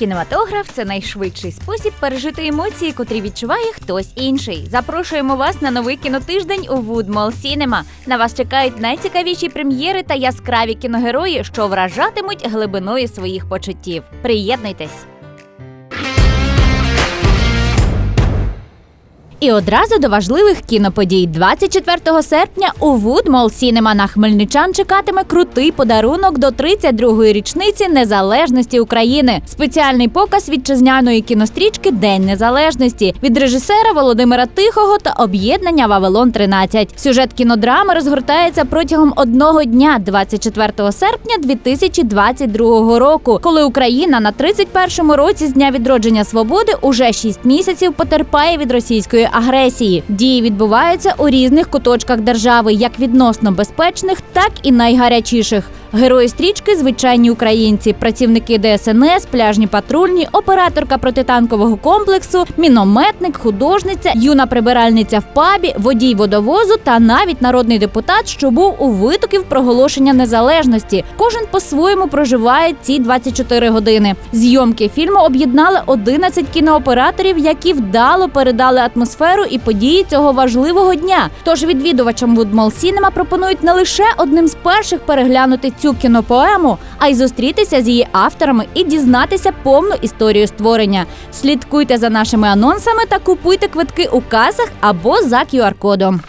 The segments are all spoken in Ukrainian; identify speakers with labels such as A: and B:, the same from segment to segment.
A: Кінематограф це найшвидший спосіб пережити емоції, котрі відчуває хтось інший. Запрошуємо вас на новий кінотиждень у Woodmall Cinema. На вас чекають найцікавіші прем'єри та яскраві кіногерої, що вражатимуть глибиною своїх почуттів. Приєднуйтесь! І одразу до важливих кіноподій. 24 серпня у Woodmall Cinema на хмельничан чекатиме крутий подарунок до 32-ї річниці незалежності України. Спеціальний показ вітчизняної кінострічки День Незалежності від режисера Володимира Тихого та об'єднання Вавилон 13 Сюжет кінодрами розгортається протягом одного дня, 24 серпня 2022 року, коли Україна на 31-му році з дня відродження свободи уже 6 місяців потерпає від російської агресії. Дії відбуваються у різних куточках держави, як відносно безпечних, так і найгарячіших. Герої стрічки звичайні українці, працівники ДСНС, пляжні патрульні, операторка протитанкового комплексу, мінометник, художниця, юна прибиральниця в пабі, водій водовозу та навіть народний депутат, що був у витоків проголошення незалежності. Кожен по-своєму проживає ці 24 години. Зйомки фільму об'єднали 11 кінооператорів, які вдало передали атмосферу і події цього важливого дня. Тож відвідувачам Woodmall Cinema пропонують не лише одним з перших переглянути цю кінопоему, а й зустрітися з її авторами і дізнатися повну історію створення. Слідкуйте за нашими анонсами та купуйте квитки у касах або за QR-кодом.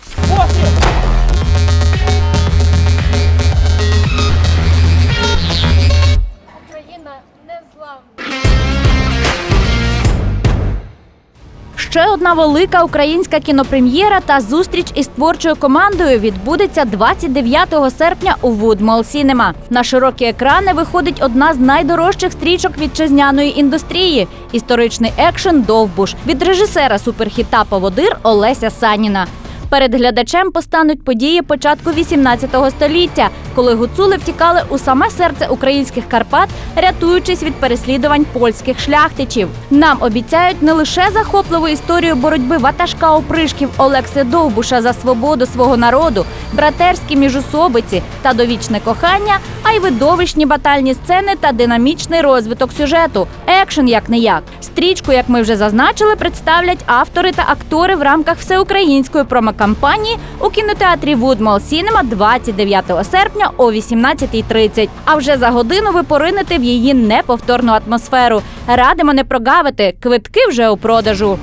A: Ще одна велика українська кінопрем'єра та зустріч із творчою командою відбудеться 29 серпня у Woodmall Cinema. На широкі екрани виходить одна з найдорожчих стрічок вітчизняної індустрії історичний екшен Довбуш від режисера суперхіта Поводир Олеся Саніна. Перед глядачем постануть події початку 18 століття, коли гуцули втікали у саме серце українських Карпат, рятуючись від переслідувань польських шляхтичів. Нам обіцяють не лише захопливу історію боротьби ватажка опришків Олекси Довбуша за свободу свого народу, братерські міжусобиці та довічне кохання, а й видовищні батальні сцени та динамічний розвиток сюжету. Екшен як не як. Стрічку, як ми вже зазначили, представлять автори та актори в рамках всеукраїнської промокампанії у кінотеатрі Woodmall Cinema 29 серпня о 18.30. А вже за годину ви поринете в її неповторну атмосферу. Радимо не прогавити. Квитки вже у продажу.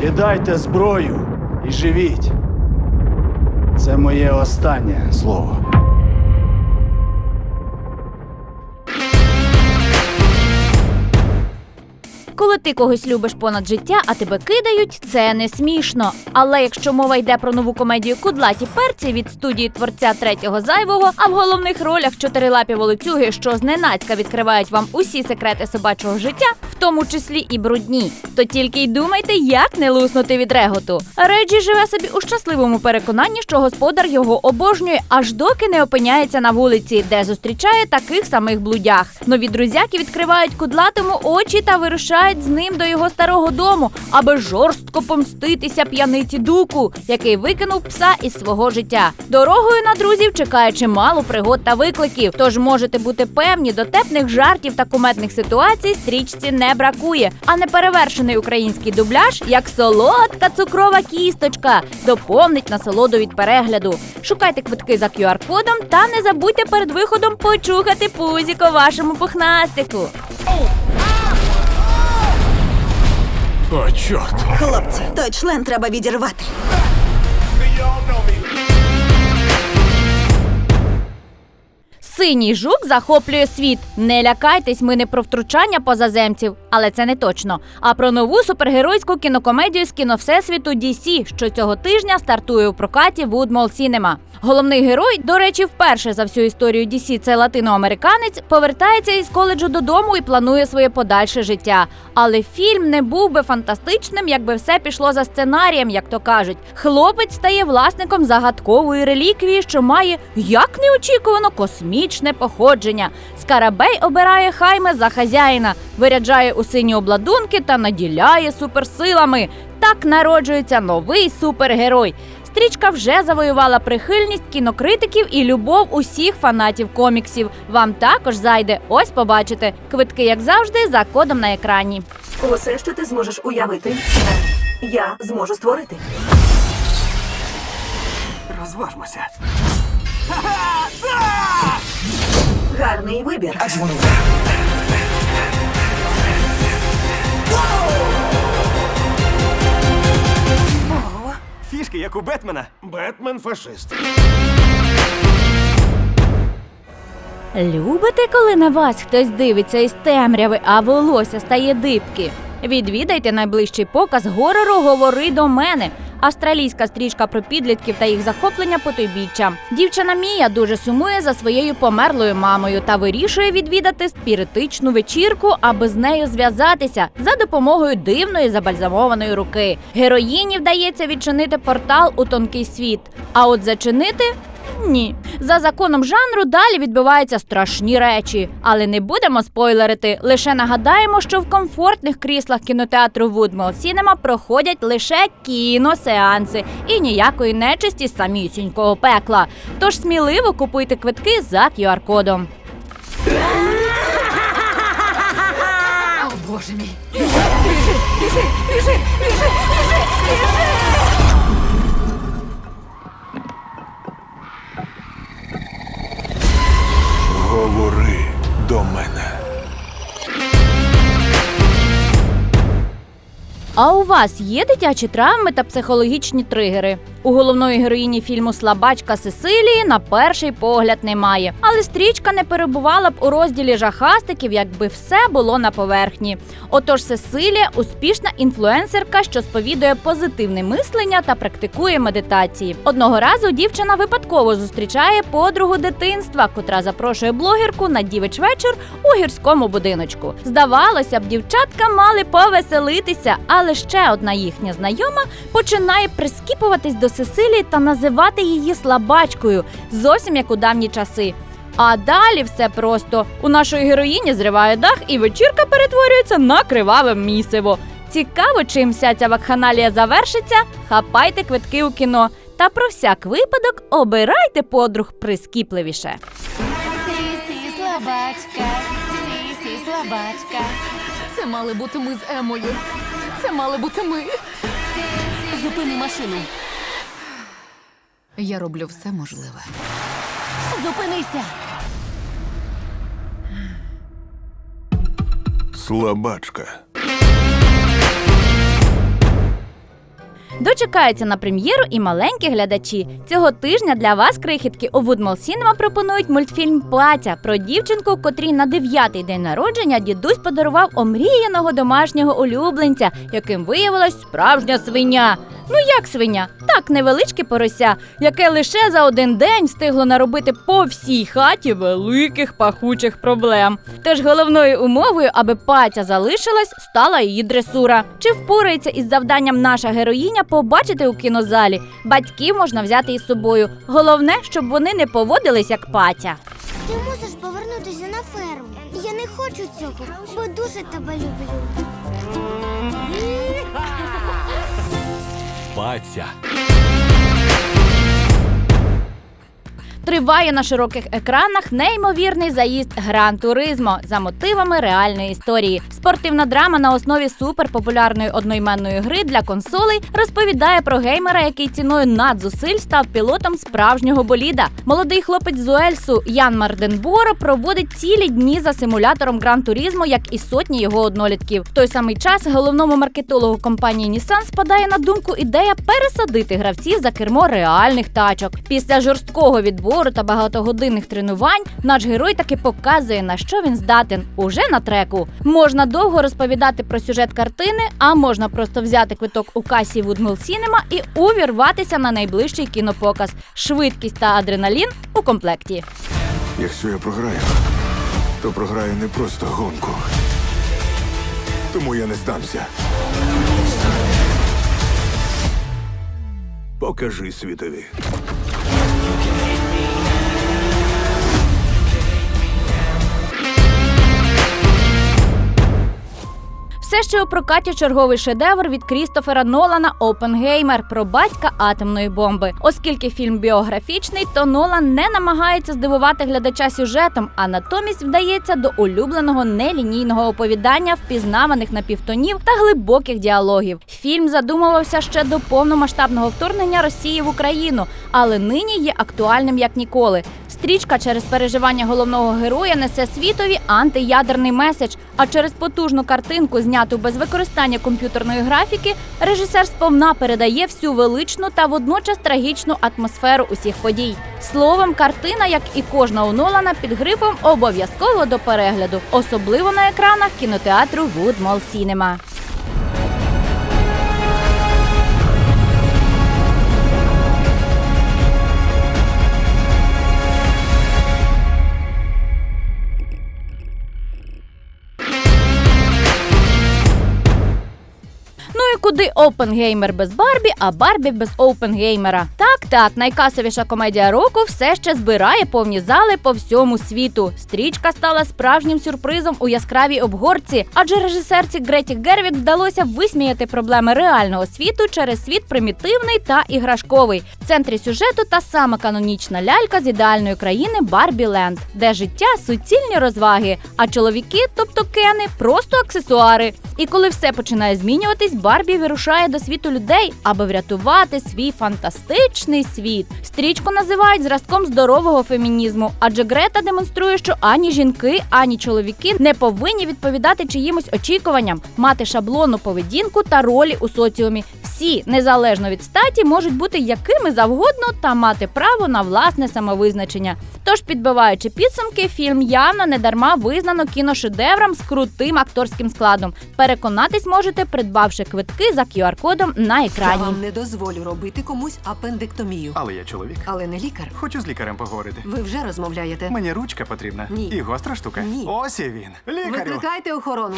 B: Кидайте зброю і живіть. Це моє останнє слово.
A: Коли ти когось любиш понад життя, а тебе кидають, це не смішно. Але якщо мова йде про нову комедію Кудлаті перці від студії творця третього зайвого, а в головних ролях чотирилапі волоцюги, що зненацька відкривають вам усі секрети собачого життя, тому числі і брудні, то тільки й думайте, як не луснути від реготу. Реджі живе собі у щасливому переконанні, що господар його обожнює, аж доки не опиняється на вулиці, де зустрічає таких самих блудях. Нові друзяки відкривають кудлатому очі та вирушають з ним до його старого дому, аби жорстко помститися п'яниці дуку, який викинув пса із свого життя. Дорогою на друзів чекає чимало пригод та викликів. Тож можете бути певні, дотепних жартів та куметних ситуацій стрічці не бракує. А неперевершений український дубляж, як солодка цукрова кісточка, доповнить насолоду від перегляду. Шукайте квитки за QR-кодом та не забудьте перед виходом почухати пузіко вашому пухнастику.
C: О, чорт!
D: Хлопці, той член треба відірвати.
A: Синій жук захоплює світ. Не лякайтесь, ми не про втручання позаземців, але це не точно. А про нову супергеройську кінокомедію з кіно Всесвіту DC, що цього тижня стартує у прокаті Woodmall Cinema. Головний герой, до речі, вперше за всю історію DC це латиноамериканець, повертається із коледжу додому і планує своє подальше життя. Але фільм не був би фантастичним, якби все пішло за сценарієм, як то кажуть. Хлопець стає власником загадкової реліквії, що має як неочікувано космічне походження. Скарабей обирає хайме за хазяїна, виряджає у сині обладунки та наділяє суперсилами. Так народжується новий супергерой. стрічка вже завоювала прихильність кінокритиків і любов усіх фанатів коміксів. Вам також зайде. Ось побачите. Квитки, як завжди, за кодом на екрані.
D: Усе, що ти зможеш уявити, я зможу створити.
E: Розважмося.
D: Гарний вибір.
E: Фішки, як у Бетмена.
C: Бетмен фашист.
A: Любите, коли на вас хтось дивиться із темряви, а волосся стає дибки? Відвідайте найближчий показ горору Говори до мене. Австралійська стрічка про підлітків та їх захоплення потойбіччя. Дівчина Мія дуже сумує за своєю померлою мамою та вирішує відвідати спіритичну вечірку, аби з нею зв'язатися за допомогою дивної забальзамованої руки. Героїні вдається відчинити портал у тонкий світ. А от зачинити ні, за законом жанру далі відбуваються страшні речі, але не будемо спойлерити. Лише нагадаємо, що в комфортних кріслах кінотеатру Woodmall Cinema проходять лише кіносеанси і ніякої нечисті самісінького пекла. Тож сміливо купуйте квитки за QR-кодом.
C: Говори
A: А у вас є дитячі травми та психологічні тригери? У головної героїні фільму Слабачка Сесилії на перший погляд немає. Але стрічка не перебувала б у розділі жахастиків, якби все було на поверхні. Отож, Сесилія успішна інфлюенсерка, що сповідує позитивне мислення та практикує медитації. Одного разу дівчина випадково зустрічає подругу дитинства, котра запрошує блогерку на дівич вечір у гірському будиночку. Здавалося б, дівчатка мали повеселитися, але ще одна їхня знайома починає прискіпуватись до Сесилії та називати її слабачкою, зовсім як у давні часи. А далі все просто у нашої героїні зриває дах, і вечірка перетворюється на криваве місиво. Цікаво, чим вся ця вакханалія завершиться. Хапайте квитки у кіно. Та про всяк випадок обирайте подруг прискіпливіше.
F: Сі-сі, слабачка, сі-сі, слабачка.
G: Це мали бути ми з Емою. Це мали бути ми. Зупини машину. Я роблю все можливе.
F: Зупинися!
C: Слабачка.
A: Дочекаються на прем'єру і маленькі глядачі. Цього тижня для вас, крихітки, у Woodmall Cinema пропонують мультфільм Платя про дівчинку, котрій на дев'ятий день народження дідусь подарував омріяного домашнього улюбленця, яким виявилась справжня свиня. Ну як свиня? Так, невеличке порося, яке лише за один день встигло наробити по всій хаті великих пахучих проблем. Тож головною умовою, аби патя залишилась, стала її дресура. Чи впорається із завданням наша героїня, побачити у кінозалі. Батьків можна взяти із собою. Головне, щоб вони не поводились як патя.
H: Ти мусиш повернутися на ферму. Я не хочу цього, бо дуже тебе люблю.
E: Паця.
A: Триває на широких екранах неймовірний заїзд Гран Туризмо за мотивами реальної історії. Спортивна драма на основі суперпопулярної одноіменної гри для консолей розповідає про геймера, який ціною надзусиль став пілотом справжнього боліда. Молодий хлопець з Уельсу Ян Марденборо проводить цілі дні за симулятором Гран Туризмо, як і сотні його однолітків. В той самий час головному маркетологу компанії Nissan спадає на думку ідея пересадити гравців за кермо реальних тачок. Після жорсткого відбору та багатогодинних тренувань наш герой таки показує на що він здатен уже на треку. Можна довго розповідати про сюжет картини, а можна просто взяти квиток у касі Woodmill Cinema і увірватися на найближчий кінопоказ. Швидкість та адреналін у комплекті.
C: Якщо я програю, то програю не просто гонку. Тому я не здамся. Покажи світові.
A: Все ще у прокаті черговий шедевр від Крістофера Нолана Опенгеймер про батька атомної бомби. Оскільки фільм біографічний, то Нолан не намагається здивувати глядача сюжетом, а натомість вдається до улюбленого нелінійного оповідання, впізнаваних напівтонів та глибоких діалогів. Фільм задумувався ще до повномасштабного вторгнення Росії в Україну, але нині є актуальним як ніколи. Стрічка через переживання головного героя несе світові антиядерний меседж. А через потужну картинку, зняту без використання комп'ютерної графіки, режисер сповна передає всю величну та водночас трагічну атмосферу усіх подій. Словом, картина, як і кожна у Нолана, під грифом обов'язково до перегляду, особливо на екранах кінотеатру Wood Mall Cinema. Куди Опенгеймер без Барбі, а Барбі без Опенгеймера? Так, так, найкасовіша комедія року все ще збирає повні зали по всьому світу. Стрічка стала справжнім сюрпризом у яскравій обгорці, адже режисерці Греті Гервік вдалося висміяти проблеми реального світу через світ примітивний та іграшковий. В центрі сюжету та сама канонічна лялька з ідеальної країни Барбі Ленд, де життя суцільні розваги, а чоловіки, тобто кени, просто аксесуари. І коли все починає змінюватись, Барбі вирушає до світу людей, аби врятувати свій фантастичний світ. Стрічку називають зразком здорового фемінізму, адже Грета демонструє, що ані жінки, ані чоловіки не повинні відповідати чиїмось очікуванням, мати шаблонну поведінку та ролі у соціумі. Всі, незалежно від статі, можуть бути якими завгодно та мати право на власне самовизначення. Тож, підбиваючи підсумки, фільм явно не дарма визнано кіношедевром з крутим акторським складом. Переконатись можете, придбавши квитки за QR-кодом на
I: Я
A: екрані.
I: вам не дозволю робити комусь апендектомію.
E: Але я чоловік.
I: Але не лікар.
E: Хочу з лікарем поговорити.
I: Ви вже розмовляєте.
E: Мені ручка потрібна.
I: Ні.
E: І гостра штука.
I: Ні.
E: Ось і він. Лікарю.
I: Викликайте охорону.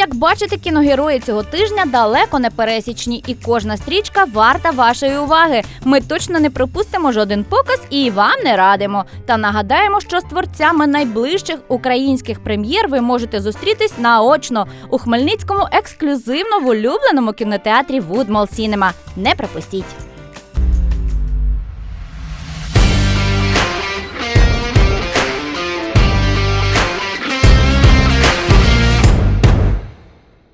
A: Як бачите, кіногерої цього тижня далеко не пересічні, і кожна стрічка варта вашої уваги. Ми точно не пропустимо жоден показ і вам не радимо. Та нагадаємо, що з творцями найближчих українських прем'єр ви можете зустрітись наочно у Хмельницькому ексклюзивно в улюбленому кінотеатрі Wood Mall Cinema. Не пропустіть.